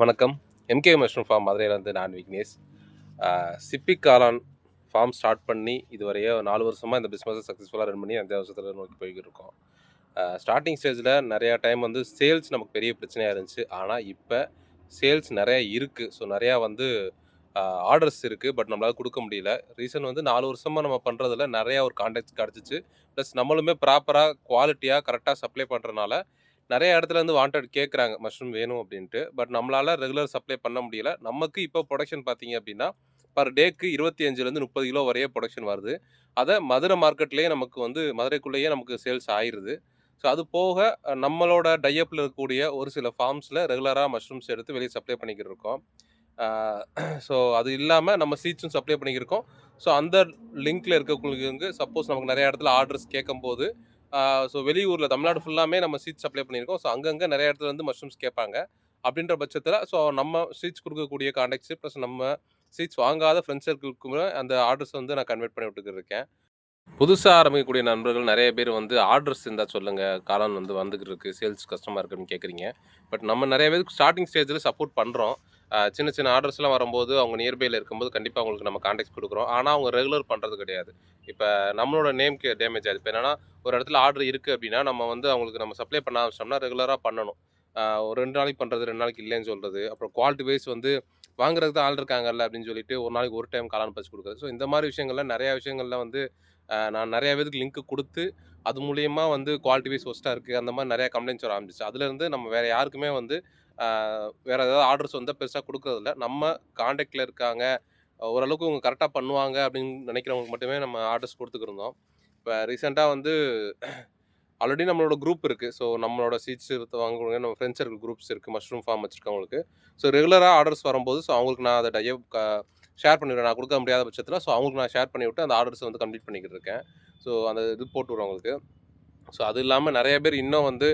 வணக்கம். MK mushroom form மதுரையிலேருந்து நான் விக்னேஷ். சிப்பி காளான் ஃபார்ம் ஸ்டார்ட் பண்ணி இதுவரையே நாலு வருஷமாக இந்த பிஸ்னஸை சக்ஸஸ்ஃபுல்லாக ரன் பண்ணி அஞ்சு வருஷத்தில் நோக்கி போய்கிட்டு இருக்கோம் ஸ்டார்டிங் ஸ்டேஜில் நிறையா டைம் வந்து சேல்ஸ் நமக்கு பெரிய பிரச்சனையாக இருந்துச்சு. ஆனால் இப்போ சேல்ஸ் நிறையா இருக்குது ஸோ நிறையா வந்து ஆர்டர்ஸ் இருக்குது பட் நம்மளால் கொடுக்க முடியல. ரீசன் வந்து நாலு வருஷமாக நம்ம பண்ணுறதுல நிறையா ஒரு கான்டாக்ட்ஸ் கிடச்சிச்சு. ப்ளஸ் நம்மளுமே ப்ராப்பராக குவாலிட்டியாக கரெக்டாக சப்ளை பண்ணுறனால நிறைய இடத்துல இருந்து வாண்டட் கேட்குறாங்க மஷ்ரூம் வேணும் அப்படின்ட்டு. பட் நம்மளால் ரெகுலர் சப்ளை பண்ண முடியல. நமக்கு இப்போ ப்ரொடக்ஷன் பார்த்தீங்க அப்படின்னா பர் டேக்கு இருபத்தி அஞ்சுலேருந்து முப்பது கிலோ வரைய ப்ரொடக்ஷன் வருது. அதை மதுரை மார்க்கெட்லேயே நமக்கு வந்து மதுரைக்குள்ளேயே நமக்கு சேல்ஸ் ஆயிடுது ஸோ அது போக நம்மளோட டையப்பில் இருக்கக்கூடிய ஒரு சில ஃபார்ம்ஸில் ரெகுலராக மஷ்ரூம்ஸ் எடுத்து வெளியே சப்ளை பண்ணிக்கிட்டு இருக்கோம். ஸோ அது இல்லாமல் நம்ம சீட்ஸும் சப்ளை பண்ணிக்கிருக்கோம் ஸோ அந்த லிங்க்கில் இருக்கவங்களுக்கு சப்போஸ் நமக்கு நிறைய இடத்துல ஆர்டர்ஸ் கேட்கும்போது ஸோ வெளியூரில் தமிழ்நாடு ஃபுல்லாமே நம்ம சீட்ஸ் சப்ளை பண்ணியிருக்கோம். ஸோ அங்கங்கே நிறைய இடத்துல வந்து மஷ்ரூம்ஸ் கேட்பாங்க. அப்படின்ற பட்சத்தில் ஸோ நம்ம சீட்ஸ் கொடுக்கக்கூடிய காண்டாக்ட்ஸு ப்ளஸ் நம்ம சீட்ஸ் வாங்காத ஃப்ரெண்ட்ஸ் சர்க்கிள்க்குமே அந்த ஆர்டர்ஸ் வந்து நான் கன்வெர்ட் பண்ணி விட்டுக்கிட்டு இருக்கேன் புதுசாக ஆரம்பிக்கக்கூடிய நண்பர்கள் நிறைய பேர் வந்து ஆர்டர்ஸ் இருந்தால் சொல்லுங்கள் காலம் வந்து வந்துக்கிட்டு இருக்குது சேல்ஸ் கஷ்டமாக இருக்குன்னு கேட்குறீங்க. பட் நம்ம நிறைய பேருக்கு ஸ்டார்டிங் ஸ்டேஜில் சப்போர்ட் பண்ணுறோம் சின்ன சின்ன ஆர்டர்ஸ்லாம் வரும்போது அவங்க நியர்பையில் இருக்கும்போது கண்டிப்பாக அவங்களுக்கு நம்ம காண்டாக்ட் கொடுக்குறோம். ஆனால் அவங்க ரெகுலர் பண்ணுறது கிடையாது. இப்போ நம்மளோட நேம்க்கு டேமேஜ் ஆகுது. இப்போ என்னென்னா ஒரு இடத்துல ஆர்டர் இருக்குது அப்படின்னா நம்ம வந்து அவங்களுக்கு நம்ம சப்ளை பண்ண ஆரம்பிச்சோம்னா ரெகுலராக பண்ணணும். ஒரு ரெண்டு நாளைக்கு பண்ணுறது ரெண்டு நாளைக்கு இல்லைன்னு சொல்கிறது அப்புறம் குவாலிட்டி வைஸ் வந்து வாங்குறதுக்கு தான் ஆள் இருக்காங்கல்ல அப்படின்னு சொல்லிட்டு ஒரு நாளைக்கு ஒரு டைம் காலான் பச்சு கொடுக்குறது. ஸோ இந்த மாதிரி விஷயங்கள்ல நிறையா விஷயங்கள்லாம் வந்து நான் நிறையா பேருக்கு லிங்க் கொடுத்து அது மூலியமா வந்து குவாலிட்டி வைஸ் ஒஸ்ட்டாக இருக்குது அந்த மாதிரி நிறையா கம்ப்ளைண்ட்ஸ் வர ஆரம்பிச்சு. அதுலேருந்து நம்ம வேறு யாருக்குமே வந்து வேறு ஏதாவது ஆர்டர்ஸ் வந்து பெருசாக கொடுக்குறதில்ல நம்ம காண்டாக்டில் இருக்காங்க. ஓரளவுக்கு அவங்க கரெக்டாக பண்ணுவாங்க அப்படின்னு நினைக்கிறவங்களுக்கு மட்டுமே நம்ம ஆர்டர்ஸ் கொடுத்துக்கிருந்தோம். இப்போ ரீசெண்டாக வந்து ஆல்ரெடி நம்மளோட குரூப் இருக்குது ஸோ நம்மளோட சீட்ஸ் வாங்குறவங்க நம்ம ஃப்ரெண்ட்ஸ் சர்க்கிள் குரூப்ஸ் இருக்குது மஷ்ரூம் ஃபார்ம் வச்சுருக்கவங்களுக்கு. ஸோ ரெகுலராக ஆர்டர்ஸ் வரும்போது ஸோ அவங்களுக்கு நான் அதை டைய ஷேர் பண்ணிவிடுவேன் நான் கொடுக்க முடியாத பட்சத்தில். ஸோ அவங்களுக்கு நான் ஷேர் பண்ணி விட்டு அந்த ஆர்டர்ஸ் வந்து கம்ப்ளீட் பண்ணிக்கிட்டு இருக்கேன். ஸோ அந்த இது போட்டு விடுறேன் அவங்களுக்கு. ஸோ அது இல்லாமல் நிறைய பேர் இன்னும் வந்து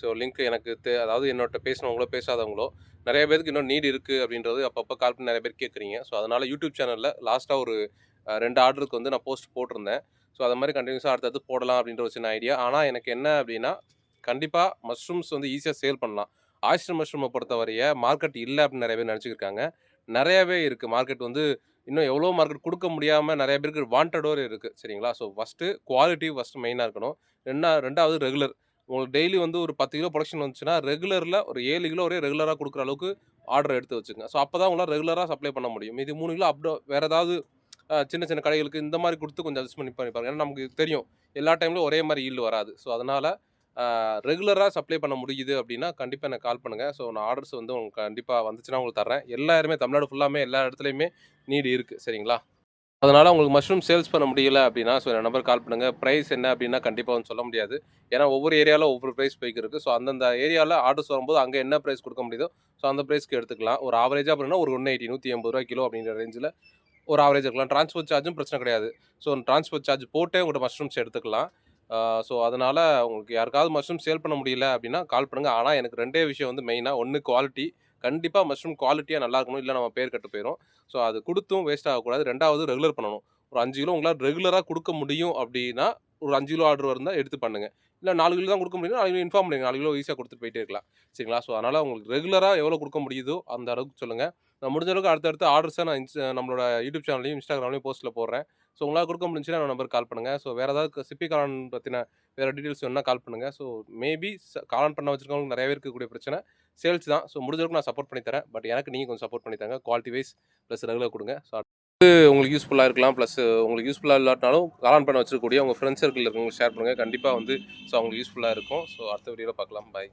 ஸோ லிங்க் எனக்கு தே அதாவது என்னோட பேசினவங்களோ பேசாதவங்களோ நிறைய பேருக்கு இன்னும் நீட் இருக்குது அப்படின்றது அப்பப்போ கால் பண்ணி நிறைய பேர் கேட்குறீங்க ஸோ அதனால் யூடியூப் சேனலில் லாஸ்ட்டாக ஒரு ரெண்டு ஆர்டருக்கு வந்து நான் போஸ்ட் போட்டிருந்தேன். ஸோ அது மாதிரி கண்டினியூஸாக அடுத்தது போடலாம் அப்படின்ற ஒரு சின்ன ஐடியா ஆனால் எனக்கு என்ன அப்படின்னா கண்டிப்பாக மஷ்ரூம்ஸ் வந்து ஈஸியாக சேல் பண்ணலாம். ஆயிஸ்டர் மஷ்ரூமை பொறுத்தவரைய மார்க்கெட் இல்லை அப்படின்னு நிறைய பேர் நினச்சிருக்காங்க நிறையவே இருக்குது மார்க்கெட் வந்து இன்னும் எவ்வளோ மார்க்கெட் கொடுக்க முடியாமல் நிறைய பேருக்கு வாண்டடோர் இருக்குது சரிங்களா? ஸோ ஃபஸ்ட்டு குவாலிட்டி ஃபஸ்ட்டு மெயினாக இருக்கணும். ரெண்டா ரெண்டாவது ரெகுலர் உங்களுக்கு டெய்லி வந்து ஒரு பத்து கிலோ ப்ரொடக்ஷன் வந்துச்சுன்னா ரெகுலரில் ஒரு ஏழு கிலோ ஒரே ரெகுலராக கொடுக்குற அளவுக்கு ஆர்டர் எடுத்து வச்சுங்க. ஸோ அப்போ தான் உங்களால் ரெகுலராக சப்ளை பண்ண முடியும். இது மூணு கிலோ அப்டோ வேறு ஏதாவது சின்ன சின்ன கடைகளுக்கு இந்த மாதிரி கொடுத்து கொஞ்சம் அட்ஜஸ்ட் பண்ணி பண்ணிப்பாங்க ஏன்னா நமக்கு தெரியும். எல்லா டைம்லையும் ஒரே மாதிரி ஈல்டு வராது. ஸோ அதனால் ரெகுலராக சப்ளை பண்ண முடியுது அப்படின்னா கண்டிப்பாக எனக்கு கால் பண்ணுங்கள் ஸோ நான் ஆர்டர்ஸ் வந்து உங்களுக்கு கண்டிப்பாக வந்துச்சுன்னா உங்களுக்கு தரேன் எல்லாருமே தமிழ்நாடு ஃபுல்லாமே எல்லா இடத்துலையுமே நீடு இருக்குது சரிங்களா? அதனால் உங்களுக்கு மஷ்ரூம் சேல்ஸ் பண்ண முடியல அப்படின்னா ஸோ என் நம்பர் கால் பண்ணுங்கள் ப்ரைஸ் என்ன அப்படின்னா கண்டிப்பாக வந்து சொல்ல முடியாது. ஏன்னா ஒவ்வொரு ஏரியாவில் ஒவ்வொரு ப்ரைஸ் போய்க்கு இருக்குது ஸோ அந்தந்த ஏரியாவில் ஆர்டர்ஸ் வரும்போது அங்கே என்ன ப்ரைஸ் கொடுக்க முடியுதோ ஸோ அந்த ப்ரைஸ்க்கு எடுத்துக்கலாம். ஒரு ஆவரேஜாக அப்படின்னா ஒரு ஒன்று எயிட்டி நூற்றி எண்பது ரூபா கிலோ அப்படிங்கிற ரேஞ்சில் ஒரு ஆவரேஜ் இருக்கலாம். ட்ரான்ஸ்போர்ட் சார்ஜும் பிரச்சனை கிடையாது. ஸோ ட்ரான்ஸ்போர்ட் சார்ஜ் போட்டே உங்கள்கிட்ட மஷ்ரூம்ஸ் எடுத்துக்கலாம். ஸோ அதனால் உங்களுக்கு யாருக்காவது மஷ்ரூம் சேல் பண்ண முடியல அப்படின்னா கால் பண்ணுங்கள் ஆனால் எனக்கு ரெண்டே விஷயம் வந்து மெயினாக ஒன்று குவாலிட்டி கண்டிப்பாக மஷ்ரூம் குவாலிட்டியாக நல்லா இருக்கணும் இல்லை நம்ம பேர் கட்டு போயிடும் ஸோ அது கொடுத்தும் வேஸ்ட் ஆகக்கூடாது. ரெண்டாவது ரெகுலர் பண்ணணும். ஒரு அஞ்சு கிலோ உங்களால் ரெகுலராக கொடுக்க முடியும் அப்படின்னா ஒரு அஞ்சு கிலோ ஆர்டர் இருந்தால் எடுத்து பண்ணுங்கள் இல்லை நாலு கிலோ தான் கொடுக்க முடியும் நாலு கிலோ இன்ஃபார்ம் பண்ணுங்கள் நாலு கிலோ ஈஸியாக கொடுத்துட்டு போயிட்டே இருக்கலாம். சரிங்களா? ஸோ அதனால் உங்களுக்கு ரெகுலராக எவ்வளோ கொடுக்க முடியுதோ அந்த அளவுக்கு சொல்லுங்கள் நான் முடிஞ்ச அளவுக்கு அடுத்தடுத்த ஆர்டர்ஸை நான் இன்ஸ் நம்மளோட யூடியூப் சேனல்லையும் இன்ஸ்டாகிராம்லையும் போஸ்ட்டில் போடுறேன். ஸோ உங்களால் கொடுக்க முடிஞ்சுன்னா நான் நம்பர் கால் பண்ணுங்கள் ஸோ வேறு ஏதாவது சிப்பி காளான் பற்றின வேறு டீட்டெயில்ஸ் வேணால் கால் பண்ணுங்கள் ஸோ மேபி காளான் பண்ண வச்சிருக்கவங்களுக்கு நிறைய இருக்கக்கூடிய பிரச்சனை. சேல்ஸ் தான். ஸோ முடிஞ்ச அளவுக்கு நான் சப்போர்ட் பண்ணி தரேன். பட் எனக்கு நீங்கள் கொஞ்சம் சப்போர்ட் பண்ணி தாங்க குவாலிட்டி வைஸ் ப்ளஸ் ரெகுலர் கொடுங்க. ஸோ அது உங்களுக்கு யூஸ்ஃபுல்லாக இருக்கலாம். ப்ளஸ் உங்களுக்கு யூஸ்ஃபுல்லாக இல்லாட்டினாலும் காலான் பண்ண வச்சிருக்கக்கூடிய உங்கள் ஃப்ரெண்ட்ஸ் சர்க்கிள் இருக்கவங்க ஷேர் பண்ணுங்கள் கண்டிப்பாக வந்து ஸோ அவங்களுக்கு யூஸ்ஃபுல்லாக இருக்கும். ஸோ அடுத்த வீடியோவில் பார்க்கலாம். பாய்